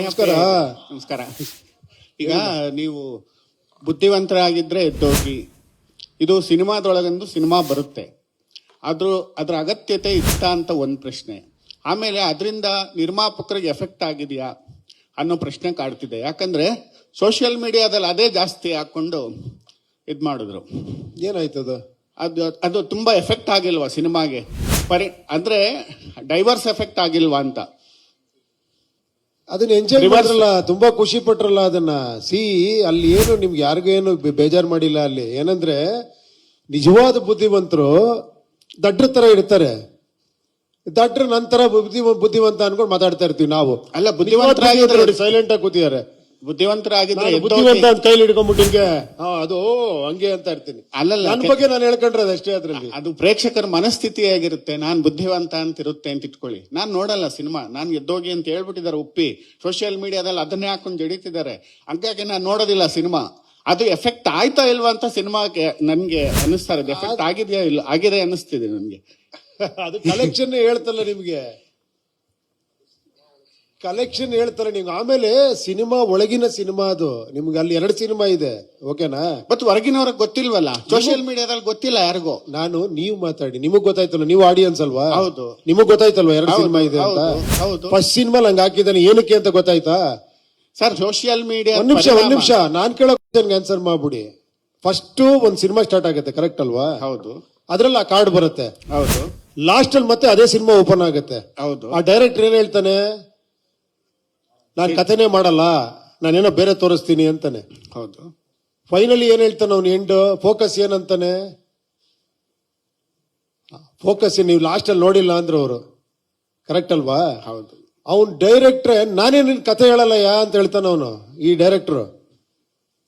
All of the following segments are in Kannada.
ನಮಸ್ಕಾರ. ನಮಸ್ಕಾರ. ಈಗ ನೀವು ಬುದ್ಧಿವಂತರಾಗಿದ್ರೆ ಎದ್ದೋಗಿ. ಇದು ಸಿನಿಮಾದೊಳಗೊಂದು ಸಿನಿಮಾ ಬರುತ್ತೆ. ಆದರೂ ಅದ್ರ ಅಗತ್ಯತೆ ಇಷ್ಟ ಅಂತ ಒಂದು ಪ್ರಶ್ನೆ. ಆಮೇಲೆ ಅದರಿಂದ ನಿರ್ಮಾಪಕರಿಗೆ ಎಫೆಕ್ಟ್ ಆಗಿದೆಯಾ ಅನ್ನೋ ಪ್ರಶ್ನೆ ಕಾಡ್ತಿದೆ. ಯಾಕಂದ್ರೆ ಸೋಷಿಯಲ್ ಮೀಡಿಯಾದಲ್ಲಿ ಅದೇ ಜಾಸ್ತಿ ಹಾಕೊಂಡು ಇದು ಮಾಡಿದ್ರು. ಏನಾಯ್ತದ ಅದು ಅದು ತುಂಬಾ ಎಫೆಕ್ಟ್ ಆಗಿಲ್ವಾ ಸಿನಿಮಾಗೆ? ಪರಿ ಅಂದ್ರೆ ಡೈವರ್ಸ್ ಎಫೆಕ್ಟ್ ಆಗಿಲ್ವಾ ಅಂತ. ಅದನ್ನ ಎಂಜಾಯ್ ಮಾಡಿದ್ರಲ್ಲ ಮಾಡಿರಲ್ಲ ತುಂಬಾ ಖುಷಿ ಪಟ್ರಲ್ಲ ಅದನ್ನ. ಸಿ ಅಲ್ಲಿ ಏನು ನಿಮ್ಗೆ ಯಾರಿಗೂ ಏನು ಬೇಜಾರು ಮಾಡಿಲ್ಲ ಅಲ್ಲಿ. ಏನಂದ್ರೆ ನಿಜವಾದ ಬುದ್ಧಿವಂತರು ದಡ್ರ ತರ ಇರ್ತಾರೆ. ದಡ್ರ ನಂತರ ಬುದ್ಧಿ ಬುದ್ಧಿವಂತ ಅನ್ಕೊಂಡು ಮಾತಾಡ್ತಾ ಇರ್ತೀವಿ ನಾವು. ಅಲ್ಲ, ಬುದ್ಧಿವಂತರಾಗಿದ್ರೆ- ನೋಡಿ ಸೈಲೆಂಟ್ ಆಗಿ ಕೂತಿದ್ದಾರೆ. ಬುದ್ಧಿವಂತರಾಗಿದ್ರೆ ಬುದ್ಧಿವಂತ ಅಂತ ಕೈಲಿ ಹಾ ಅದು ಹಂಗೆ ಅಂತ ಇರ್ತೀನಿ. ಅಲ್ಲಲ್ಲ ನನ್ನ ಬಗ್ಗೆ ನಾನು ಹೇಳ್ಕೊಂಡ್ರೆ ಅಷ್ಟೇ ಅದ್ರಲ್ಲಿ. ಅದು ಪ್ರೇಕ್ಷಕರ ಮನಸ್ಥಿತಿ ಆಗಿರುತ್ತೆ ನಾನ್ ಬುದ್ಧಿವಂತ ಅಂತ ಇರುತ್ತೆ ಅಂತ ಇಟ್ಕೊಳ್ಳಿ. ನಾನ್ ನೋಡಲ್ಲ ಸಿನಿಮಾ ನಾನ್ ಎದ್ದೋಗಿ ಅಂತ ಹೇಳ್ಬಿಟ್ಟಿದ್ದಾರೆ ಉಪ್ಪಿ. ಸೋಷಿಯಲ್ ಮೀಡಿಯಾದಲ್ಲಿ ಅದನ್ನೇ ಹಾಕೊಂಡು ಜಡಿತಿದ್ದಾರೆ. ಹಂಗಾಗಿ ನಾನು ನೋಡೋದಿಲ್ಲ ಸಿನಿಮಾ. ಅದು ಎಫೆಕ್ಟ್ ಆಯ್ತಾ ಇಲ್ವಾ ಅಂತ ಸಿನಿಮಾಗೆ ನನ್ಗೆ ಅನಿಸ್ತಾ ಇರೋದು. ಎಫೆಕ್ಟ್ ಆಗಿದೆಯಾ ಇಲ್ಲ ಆಗಿದೆ ಅನಿಸ್ತಿದೆ ನನ್ಗೆ. ಅದು ಕಲೆಕ್ಷನ್ ಹೇಳ್ತಲ್ಲ ನಿಮ್ಗೆ. ಕಲೆಕ್ಷನ್ ಹೇಳ್ತಾರೆ ನೀವು. ಆಮೇಲೆ ಸಿನಿಮಾ ಒಳಗಿನ ಸಿನಿಮಾ ಅದು. ನಿಮ್ಗೆ ಅಲ್ಲಿ ಎರಡು ಸಿನಿಮಾ ಇದೆ. ಓಕೆನಾ? ಮತ್ತೆ ಹೊರಗಿನವ್ರಿಗೆ ಗೊತ್ತಿಲ್ವಲ್ಲ? ಸೋಷಿಯಲ್ ಮೀಡಿಯಾದಲ್ಲಿ ಗೊತ್ತಿಲ್ಲ ಯಾರಿಗೂ. ನಾನು ನೀವು ಮಾತಾಡಿ. ನಿಮಗ್ ಗೊತ್ತಾಯ್ತಲ್ಲ ನೀವು ಆಡಿಯನ್ಸ್ ಅಲ್ವಾ? ಹೌದು. ನಿಮಗ್ ಗೊತ್ತಾಯ್ತಲ್ವಾ ಎರಡು ಸಿನಿಮಾ ಇದೆ ಅಂತ? ಹೌದು, ಹೌದು. ಫಸ್ಟ್ ಸಿನಿಮಾ ನಂಗೆ ಹಾಕಿದ್ದಾನೆ ಏನಕ್ಕೆ ಅಂತ ಗೊತ್ತಾಯ್ತಾ? ಸರ್ ಸೋಷಿಯಲ್ ಮೀಡಿಯಾ ಒಂದ್ ನಿಮಿಷ ಒಂದ್ ನಿಮಿಷ. ನಾನ್ ಕೇಳೋ ಆನ್ಸರ್ ಮಾಡ್ಬಿಡಿ. ಫಸ್ಟ್ ಒಂದ್ ಸಿನಿಮಾ ಸ್ಟಾರ್ಟ್ ಆಗುತ್ತೆ ಕರೆಕ್ಟ್ ಅಲ್ವಾ? ಹೌದು. ಅದ್ರಲ್ಲಿ ಆ ಕಾರ್ಡ್ ಬರುತ್ತೆ. ಹೌದು. ಲಾಸ್ಟ್ ಅಲ್ಲಿ ಮತ್ತೆ ಅದೇ ಸಿನಿಮಾ ಓಪನ್ ಆಗುತ್ತೆ. ಹೌದು. ಆ ಡೈರೆಕ್ಟರ್ ಏನ್ ಹೇಳ್ತಾನೆ? ನಾನ್ ಕಥೆನೇ ಮಾಡಲ್ಲ ನಾನೇನೋ ಬೇರೆ ತೋರಿಸ್ತೀನಿ ಅಂತಾನೆ. ಹೌದು. ಫೈನಲಿ ಏನು ಹೇಳ್ತಾನೆ ಅವ್ನು ಎಂಡ್ ಫೋಕಸ್ ಏನಂತಾನೆ? ಫೋಕಸ್ ನೀವು ಲಾಸ್ಟಲ್ಲಿ ನೋಡಿಲ್ಲ ಅಂದ್ರೆ ಅವರು. ಕರೆಕ್ಟ್ ಅಲ್ವಾ? ಹೌದು. ಅವನ್ ಡೈರೆಕ್ಟ್ರೆ ನಾನೇ ನಿನ್ ಕತೆ ಹೇಳಲ್ಲ ಯಾ ಅಂತ ಹೇಳ್ತಾನೆ ಅವನು ಈ ಡೈರೆಕ್ಟರ್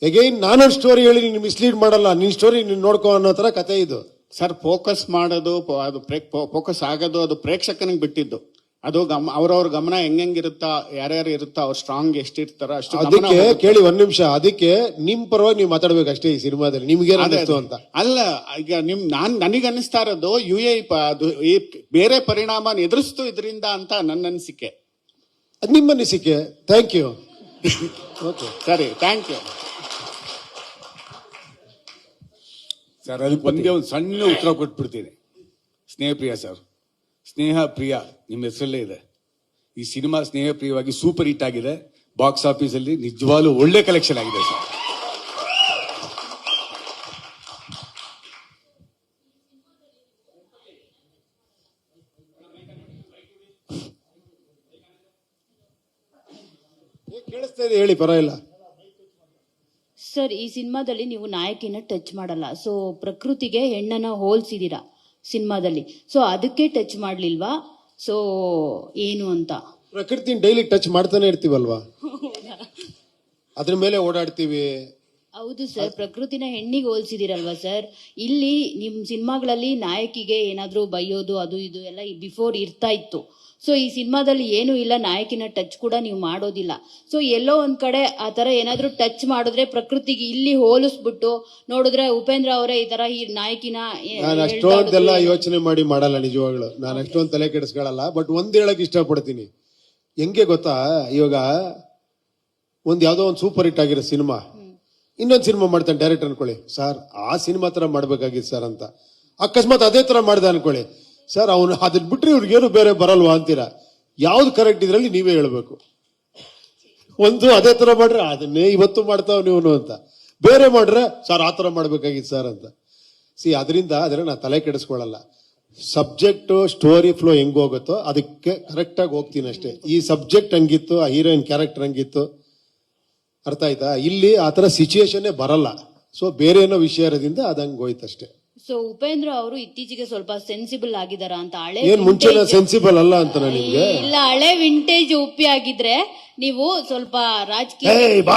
ಎಗೈನ್ ನಾನೊಂದು ಸ್ಟೋರಿ ಹೇಳಿ ನೀನು ಮಿಸ್ಲೀಡ್ ಮಾಡಲ್ಲ ನಿನ್ ಸ್ಟೋರಿ ನೀನು ನೋಡ್ಕೊ ಅನ್ನೋ ತರ ಕತೆ ಇದು. ಸರ್ ಫೋಕಸ್ ಮಾಡೋದು ಅದು ಫೋಕಸ್ ಆಗೋದು ಅದು ಪ್ರೇಕ್ಷಕನಿಗೆ ಬಿಟ್ಟಿದ್ದು. ಅದು ಗಮ ಅವ್ರವ್ರ ಗಮನ ಹೆಂಗಿರುತ್ತಾ ಯಾರ್ಯಾರು ಇರುತ್ತಾ ಅವ್ರು ಸ್ಟ್ರಾಂಗ್ ಎಷ್ಟಿರ್ತಾರ ಅಷ್ಟು ಗಮನ ಅದಕ್ಕೆ ಹೋಗುತ್ತೆ. ಕೇಳಿ ಒಂದ್ ನಿಮಿಷ ಅದಕ್ಕೆ ನಿಮ್ ಪರವಾಗಿ ನೀವು ಮಾತಾಡ್ಬೇಕು ಅಷ್ಟೇ ಈ ಸಿನಿಮಾದಲ್ಲಿ. ನಿಮ್ಗೆ ಅದೇ ಅನ್ನಿಸ್ತು ಅಂತ? ಅಲ್ಲ ಈಗ ನಿಮ್ ನಾನ್ ನನಗೆ ಅನಿಸ್ತಾ ಇರೋದು ಯು ಎ ಅದು ಈ ಬೇರೆ ಪರಿಣಾಮ ಎದುರಿಸ್ತು ಇದರಿಂದ ಅಂತ ನನ್ನ ಅನಿಸಿಕೆ. ಅದ್ ನಿಮ್ಮ ಅನಿಸಿಕೆ. ಥ್ಯಾಂಕ್ ಯು ಓಕೆ ಸರಿ ಥ್ಯಾಂಕ್ ಯು ಸರ್ ಅದಕ್ಕೆ ಒಂದೇ ಒಂದು ಸಣ್ಣ ಉತ್ತರ ಕೊಟ್ಬಿಡ್ತೀನಿ. ಸ್ನೇಹಪ್ರಿಯ ಸರ್. ಸ್ನೇಹ ಪ್ರಿಯ ನಿಮ್ಮ ಹೆಸರಲ್ಲೇ ಇದೆ. ಈ ಸಿನಿಮಾ ಸ್ನೇಹ ಪ್ರಿಯವಾಗಿ ಸೂಪರ್ ಹಿಟ್ ಆಗಿದೆ. ಬಾಕ್ಸ್ ಆಫೀಸ್ ಅಲ್ಲಿ ನಿಜವಾಗ್ಲೂ ಒಳ್ಳೆ ಕಲೆಕ್ಷನ್ ಆಗಿದೆ ಸರ್. ಹೇಳಿ, ಪರವಾಗಿಲ್ಲ. ಸರ್, ಈ ಸಿನಿಮಾದಲ್ಲಿ ನೀವು ನಾಯಕಿನ ಟಚ್ ಮಾಡಲ್ಲ. ಸೊ ಪ್ರಕೃತಿಗೆ ಹೆಣ್ಣನ್ನ ಹೋಲ್ಸಿದೀರಾ? ಸಿನಿಮಾದಲ್ಲಿ. ಸೊ ಅದಕ್ಕೆ ಟಚ್ ಮಾಡ್ಲಿಲ್ವಾ? ಸೊ ಏನು ಅಂತ? ಪ್ರಕೃತಿ ಡೈಲಿ ಟಚ್ ಮಾಡ್ತಾನೆ ಇರ್ತೀವಲ್ವಾ? ಅದ್ರ ಮೇಲೆ ಓಡಾಡ್ತೀವಿ. ಹೌದು ಸರ್ ಪ್ರಕೃತಿನ ಹೆಣ್ಣಿಗೆ ಹೋಲ್ಸಿದಿರಲ್ವಾ ಸರ್? ಇಲ್ಲಿ ನಿಮ್ ಸಿನಿಮಾಗಳಲ್ಲಿ ನಾಯಕಿಗೆ ಏನಾದ್ರೂ ಬೈಯೋದು ಅದು ಇದು ಎಲ್ಲ ಬಿಫೋರ್ ಇರ್ತಾ ಇತ್ತು. ಸೊ ಈ ಸಿನಿಮಾದಲ್ಲಿ ಏನೂ ಇಲ್ಲ ನಾಯಕಿನ ಟಚ್ ಕೂಡ ನೀವು ಮಾಡೋದಿಲ್ಲ. ಸೊ ಎಲ್ಲೋ ಒಂದ್ ಕಡೆ ಆ ತರ ಏನಾದ್ರೂ ಟಚ್ ಮಾಡಿದ್ರೆ ಪ್ರಕೃತಿಗೆ ಇಲ್ಲಿ ಹೋಲಿಸ್ಬಿಟ್ಟು ನೋಡಿದ್ರೆ ಉಪೇಂದ್ರ ಅವರೇ ಈ ತರ ಈ ನಾಯಕಿನ ನಾನು ಅಷ್ಟೊಂದೆಲ್ಲ ಯೋಚನೆ ಮಾಡಿ ಮಾಡಲ್ಲ ನಿಜವಾಗ್ಲು. ನಾನು ಅಷ್ಟೊಂದು ತಲೆ ಕೆಡಿಸ್ಕೊಳ್ಳಲ್ಲ ಬಟ್ ಒಂದ್ ಹೇಳಕ್ ಇಷ್ಟಪಡ್ತೀನಿ. ಹೆಂಗೆ ಗೊತ್ತಾ? ಇವಾಗ ಒಂದ್ ಯಾವ್ದೋ ಒಂದು ಸೂಪರ್ ಹಿಟ್ ಆಗಿರೋ ಸಿನಿಮಾ. ಇನ್ನೊಂದು ಸಿನಿಮಾ ಮಾಡ್ತಾನೆ ಡೈರೆಕ್ಟರ್ ಅನ್ಕೊಳ್ಳಿ. ಸರ್ ಆ ಸಿನಿಮಾ ಥರ ಮಾಡಬೇಕಾಗಿತ್ತು ಸರ್ ಅಂತ. ಅಕಸ್ಮಾತ್ ಅದೇ ಥರ ಮಾಡಿದೆ ಅನ್ಕೊಳ್ಳಿ. ಸರ್ ಅವನು ಅದನ್ನ ಬಿಟ್ಟರೆ ಇವ್ರಿಗೇನು ಬೇರೆ ಬರಲ್ವಾ ಅಂತೀರಾ? ಯಾವ್ದು ಕರೆಕ್ಟ್ ಇದರಲ್ಲಿ ನೀವೇ ಹೇಳಬೇಕು. ಒಂದು ಅದೇ ತರ ಮಾಡ್ರೆ ಅದನ್ನೇ ಇವತ್ತು ಮಾಡ್ತಾವ ನೀವು ಅಂತ. ಬೇರೆ ಮಾಡ್ರೆ ಸರ್ ಆ ತರ ಮಾಡಬೇಕಾಗಿತ್ತು ಸರ್ ಅಂತ. ಸಿ ಅದರಿಂದ ಅದರ ನಾ ತಲೆ ಕೆಡಿಸ್ಕೊಳ್ಳಲ್ಲ. ಸಬ್ಜೆಕ್ಟು ಸ್ಟೋರಿ ಫ್ಲೋ ಹೆಂಗ್ ಹೋಗುತ್ತೋ ಅದಕ್ಕೆ ಕರೆಕ್ಟಾಗಿ ಹೋಗ್ತೀನಿ ಅಷ್ಟೇ. ಈ ಸಬ್ಜೆಕ್ಟ್ ಹಂಗಿತ್ತು, ಆ ಹೀರೋಯಿನ್ ಕ್ಯಾರೆಕ್ಟರ್ ಹಂಗಿತ್ತು. ಅರ್ಥ ಆಯ್ತಾ? ಇಲ್ಲಿ ಆ ತರ ಸಿಚುಯೇಷನ್ನೇ ಬರಲ್ಲ. ಸೊ ಬೇರೆ ಏನೋ ವಿಷಯ ಇರೋದ್ರಿಂದ ಅದಂಗೆ ಹೋಯ್ತಷ್ಟೇ. ಹೋಯ್ತು ಅಷ್ಟೇ ಸೊ ಉಪೇಂದ್ರ ಅವರು ಇತ್ತೀಚೆಗೆ ಸ್ವಲ್ಪ ಸೆನ್ಸಿಬಲ್ ಆಗಿದಾರ ಅಂತ? ಹಳೆ ಏನ್ ಮುಂಚೆ vintage- ಸೆನ್ಸಿಬಲ್ ಅಲ್ಲ ಅಂತ ನಿಮ್ಗೆ? ಇಲ್ಲ ಹಳೆ ವಿಂಟೇಜ್ ಉಪ್ಪಿ ಆಗಿದ್ರೆ ನೀವು ಸ್ವಲ್ಪ ರಾಜಕೀಯ ಬಾ,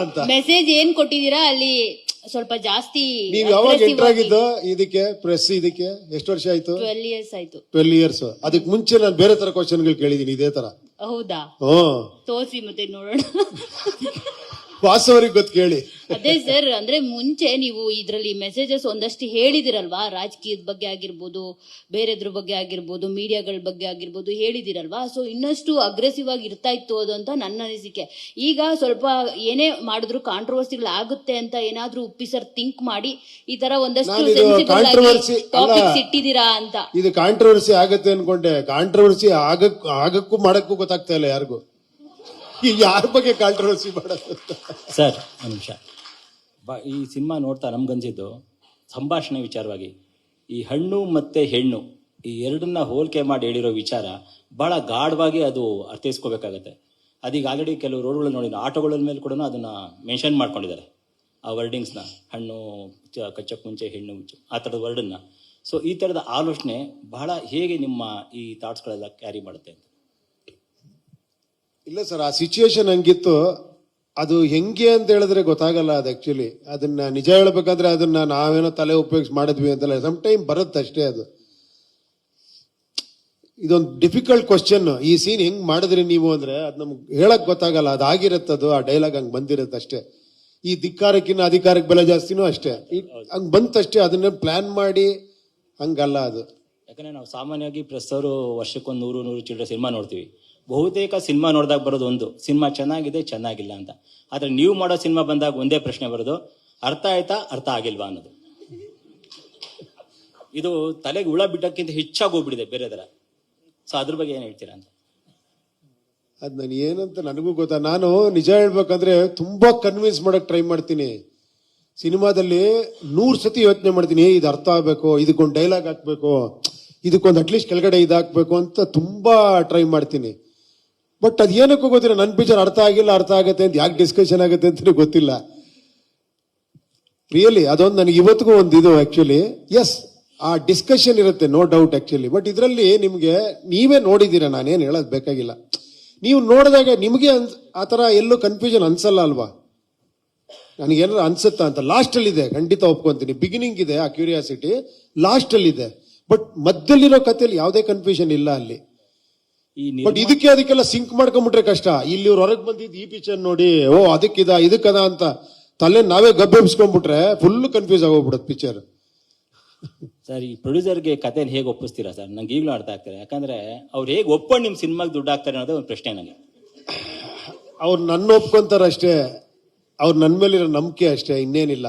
ಅಂತ. ಮೆಸೇಜ್ ಏನ್ ಕೊಟ್ಟಿದ್ದೀರಾ? ಅಲ್ಲಿ ಸ್ವಲ್ಪ ಜಾಸ್ತಿ ನೀವ್ ಯಾವಾಗ ಎಂಟರ್ ಆಗಿದ್ದು? ಇದಕ್ಕೆ ಪ್ರೆಸ್ ಇದಕ್ಕೆ? ಎಷ್ಟು ವರ್ಷ ಆಯ್ತು? ಟ್ವೆಲ್ ಇಯರ್ಸ್ ಆಯ್ತು. ಟ್ವೆಲ್ ಇಯರ್ಸ್ ಅದಕ್ಕೆ ಮುಂಚೆ ನಾನು ಬೇರೆ ತರ ಕ್ವಶನ್ಗಳು ಕೇಳಿದೀನಿ ಇದೇ ತರ. ಹೌದಾ? ತೋರ್ಸಿ ಮತ್ತೆ ನೋಡೋಣ. ವಾಸವರಿಗೆ ಗೊತ್ತು ಕೇಳಿ. ಅದೇ ಸರ್ ಅಂದ್ರೆ ಮುಂಚೆ ನೀವು ಇದರಲ್ಲಿ ಮೆಸೇಜಸ್ ಒಂದಷ್ಟು ಹೇಳಿದಿರಲ್ವಾ? ರಾಜಕೀಯದ ಬಗ್ಗೆ ಆಗಿರ್ಬೋದು ಬೇರೆದ್ರ ಬಗ್ಗೆ ಆಗಿರ್ಬೋದು ಮೀಡಿಯಾಗಳ ಬಗ್ಗೆ ಆಗಿರ್ಬೋದು ಹೇಳಿದಿರಲ್ವಾ? ಸೊ ಇನ್ನಷ್ಟು ಅಗ್ರೆಸಿವ್ ಆಗಿ ಇರ್ತಾ ಇತ್ತು ಅದು ಅಂತ ನನ್ನ ಅನಿಸಿಕೆ. ಈಗ ಸ್ವಲ್ಪ ಏನೇ ಮಾಡಿದ್ರು ಕಾಂಟ್ರವರ್ಸಿಗಳು ಆಗುತ್ತೆ ಅಂತ ಏನಾದ್ರೂ ಉಪ್ಪಿಸರ್ ಥಿಂಕ್ ಮಾಡಿ ಈ ತರ ಒಂದಷ್ಟು ಟಾಪಿಕ್ಸ್ ಇಟ್ಟಿದ್ದೀರಾ ಅಂತ. ಇದು ಕಾಂಟ್ರವರ್ಸಿ ಆಗತ್ತೆ ಅನ್ಕೊಂಡೆ. ಕಾಂಟ್ರವರ್ಸಿ ಆಗಕ್ ಆಗಕ್ಕೂ ಮಾಡಕ್ಕೂ ಗೊತ್ತಾಗ್ತಾ ಇಲ್ಲ ಯಾರಿಗೂ. ಈಗ ಯಾರ ಬಗ್ಗೆ ಕಾಂಟ್ರವರ್ಸಿ ಮಾಡೋದು? ಸರ್, ಒಂದು ನಿಮಿಷ. ಬಾ, ಈ ಸಿನಿಮಾ ನೋಡ್ತಾ ನಮ್ಗನ್ಸಿದ್ದು ಸಂಭಾಷಣೆ ವಿಚಾರವಾಗಿ. ಈ ಹಣ್ಣು ಮತ್ತೆ ಹೆಣ್ಣು, ಈ ಎರಡನ್ನ ಹೋಲಿಕೆ ಮಾಡಿ ಹೇಳಿರೋ ವಿಚಾರ ಬಹಳ ಗಾಢವಾಗಿ ಅದು ಅರ್ಥೈಸ್ಕೋಬೇಕಾಗತ್ತೆ. ಅದೀಗ ಆಲ್ರೆಡಿ ಕೆಲವು ರೋಡ್ಗಳಲ್ಲಿ ನೋಡಿ, ಆಟೋಗಳ ಮೇಲೆ ಕೂಡ ಅದನ್ನ ಮೆನ್ಷನ್ ಮಾಡ್ಕೊಂಡಿದ್ದಾರೆ. ಆ ವರ್ಡಿಂಗ್ಸ್ನ ಹಣ್ಣು ಕಚ್ಚಕ್ಕೆ ಮುಂಚೆ ಹೆಣ್ಣು ಮುಂಚೆ, ಆ ಥರದ ವರ್ಡನ್ನ ಸೊ ಈ ಥರದ ಆಲೋಚನೆ ಬಹಳ ಹೇಗೆ ನಿಮ್ಮ ಈ ಥಾಟ್ಸ್ಗಳೆಲ್ಲ ಕ್ಯಾರಿ ಮಾಡುತ್ತೆ ಅಂತ. ಇಲ್ಲ ಸರ್ ಆ ಸಿಚುಯೇಷನ್ ಹಂಗಿತ್ತು. ಅದು ಹೆಂಗೆ ಅಂತ ಹೇಳಿದ್ರೆ ಗೊತ್ತಾಗಲ್ಲ ಅದು ಆ್ಯಕ್ಚುಲಿ ಅದನ್ನ ನಿಜ ಹೇಳ್ಬೇಕಂದ್ರೆ ಅದನ್ನ ನಾವೇನೋ ತಲೆ ಉಪಯೋಗಿಸಿ ಮಾಡಿದ್ವಿ ಅಂತಲ್ಲ ಸಮ್ ಟೈಮ್ ಬರುತ್ತೆ ಅಷ್ಟೇ ಅದು. ಇದೊಂದು ಡಿಫಿಕಲ್ಟ್ ಕ್ವಶನ್ ಈ ಸೀನ್ ಹೆಂಗ್ ಮಾಡಿದ್ರಿ ನೀವು ಅಂದ್ರೆ ಅದು ನಮ್ಗೆ ಹೇಳಕ್ ಗೊತ್ತಾಗಲ್ಲ. ಅದು ಆ ಡೈಲಾಗ್ ಹಂಗೆ ಬಂದಿರುತ್ತೆ ಅಷ್ಟೇ. ಈ ಧಿಕ್ಕಾರಕ್ಕಿನ್ನ ಅಧಿಕಾರಕ್ಕೆ ಬೆಲೆ ಜಾಸ್ತಿನೂ ಅಷ್ಟೇ. ಹಂಗೆ ಹಂಗ್ ಬಂತಷ್ಟೇ ಅದನ್ನ ಪ್ಲಾನ್ ಮಾಡಿ ಹಂಗಲ್ಲ ಅದು. ಯಾಕಂದ್ರೆ ನಾವು ಸಾಮಾನ್ಯವಾಗಿ ಪ್ರೆಸ್ ಅವರು ವರ್ಷಕ್ಕೊಂದು ನೂರು ನೂರು ಚಿಲ್ಡ್ರ ಸಿನಿಮಾ ನೋಡ್ತೀವಿ. ಬಹುತೇಕ ಸಿನಿಮಾ ನೋಡಿದಾಗ ಬರೋದು ಒಂದು. ಸಿನಿಮಾ ಚೆನ್ನಾಗಿದೆ, ಚೆನ್ನಾಗಿಲ್ಲ ಅಂತ. ಆದ್ರೆ ನೀವು ಮಾಡೋ ಸಿನಿಮಾ ಬಂದಾಗ ಒಂದೇ ಪ್ರಶ್ನೆ ಬರೋದು, ಅರ್ಥ ಆಯ್ತಾ, ಅರ್ಥ ಆಗಿಲ್ವಾ ಅನ್ನೋದು. ಇದು ತಲೆಗೆ ಹುಳ ಬಿಟ್ಟಕ್ಕಿಂತ ಹೆಚ್ಚಾಗಿ ಹೋಗ್ಬಿಟ್ಟಿದೆ ಬೇರೆ ಥರ. ಸೊ ಅದ್ರ ಬಗ್ಗೆ ಏನು ಹೇಳ್ತೀರಾ ಅಂತ? ಅದು ನಾನು ಏನಂತ ನನಗೂ ಗೊತ್ತಾ? ನಾನು ನಿಜ ಹೇಳ್ಬೇಕಂದ್ರೆ ತುಂಬಾ ಕನ್ವಿನ್ಸ್ ಮಾಡಕ್ ಟ್ರೈ ಮಾಡ್ತೀನಿ. ಸಿನಿಮಾದಲ್ಲಿ ನೂರು ಸತಿ ಯೋಚನೆ ಮಾಡ್ತೀನಿ ಇದು ಅರ್ಥ ಆಗ್ಬೇಕು, ಇದಕ್ಕೊಂದು ಡೈಲಾಗ್ ಹಾಕ್ಬೇಕು, ಇದಕ್ಕೊಂದು ಅಟ್ಲೀಸ್ಟ್ ಕೆಳಗಡೆ ಇದು ಹಾಕ್ಬೇಕು ಅಂತ ತುಂಬಾ ಟ್ರೈ ಮಾಡ್ತೀನಿ. ಬಟ್ ಅದು ಏನಕ್ಕೂ ಗೊತ್ತಿಲ್ಲ. ನನ್ನ ಪಿಕ್ಚರ್ ಅರ್ಥ ಆಗಿಲ್ಲ, ಅರ್ಥ ಆಗುತ್ತೆ ಅಂತ ಯಾಕೆ ಡಿಸ್ಕಷನ್ ಆಗುತ್ತೆ ಅಂತ ಗೊತ್ತಿಲ್ಲ. ರಿಯಲಿ ಅದೊಂದು ನನಗೆ ಇವತ್ತಿಗೂ ಒಂದು ಇದು ಆ್ಯಕ್ಚುಲಿ ಎಸ್ ಆ ಡಿಸ್ಕಷನ್ ಇರುತ್ತೆ ನೋ ಡೌಟ್ ಆ್ಯಕ್ಚುಲಿ ಬಟ್ ಇದರಲ್ಲಿ ನಿಮಗೆ ನೀವೇ ನೋಡಿದ್ದೀರಾ, ನಾನೇನು ಹೇಳೋದು ಬೇಕಾಗಿಲ್ಲ. ನೀವು ನೋಡಿದಾಗ ನಿಮಗೆ ಅನ್ಸ್- ಆ ಥರ ಎಲ್ಲೂ ಕನ್ಫ್ಯೂಷನ್ ಅನ್ಸಲ್ಲ ಅಲ್ವಾ? ನನಗೇನಾದ್ರು ಅನ್ಸುತ್ತಾ ಅಂತ? ಲಾಸ್ಟ್ ಅಲ್ಲಿ ಇದೆ, ಖಂಡಿತ ಒಪ್ಕೊಂತೀನಿ. ಬಿಗಿನಿಂಗ್ ಇದೆ ಆ ಕ್ಯೂರಿಯಾಸಿಟಿ ಲಾಸ್ಟಲ್ಲಿದೆ ಬಟ್ ಮಧ್ಯದಲ್ಲಿರೋ ಕಥೆಯಲ್ಲಿ ಯಾವುದೇ ಕನ್ಫ್ಯೂಷನ್ ಇಲ್ಲ ಅಲ್ಲಿ. ಬಟ್ ಇದಕ್ಕೆ ಅದಕ್ಕೆಲ್ಲ ಸಿಂಕ್ ಮಾಡ್ಕೊಂಡ್ಬಿಟ್ರೆ ಕಷ್ಟ. ಇಲ್ಲಿ ಇವ್ರು ಹೊರಗೆ ಬಂದಿದ್ದು ಈ ಪಿಕ್ಚರ್ ನೋಡಿ ಓ ಅದಕ್ಕಿದ ಇದಕ್ಕದ ಅಂತ ತಲೆ ನಾವೇ ಗಬ್ಬೆಬ್ಸ್ಕೊಂಡ್ಬಿಟ್ರೆ ಫುಲ್ ಕನ್ಫ್ಯೂಸ್ ಆಗೋಗ್ಬಿಡುತ್ತೆ ಪಿಕ್ಚರ್ ಸರ್ ಈ ಪ್ರೊಡ್ಯೂಸರ್ಗೆ ಕಥೆನ ಹೇಗೆ ಒಪ್ಪಿಸ್ತೀರಾ ಸರ್? ನಂಗೆ ಈಗಲೂ ಅರ್ಥ ಆಗ್ತಾರೆ ಯಾಕಂದ್ರೆ ಅವ್ರು ಹೇಗೆ ಒಪ್ಕೊಂಡು ನಿಮ್ಮ ಸಿನಿಮಾಗೆ ದುಡ್ಡು ಹಾಕ್ತಾರೆ ಅನ್ನೋದೇ ಒಂದು ಪ್ರಶ್ನೆ ನನಗೆ ಅವ್ರು ನನ್ನ ಒಪ್ಕೊಂತಾರ ಅಷ್ಟೇ ಅವ್ರು ನನ್ನ ಮೇಲಿರೋ ನಂಬಿಕೆ ಅಷ್ಟೇ ಇನ್ನೇನಿಲ್ಲ.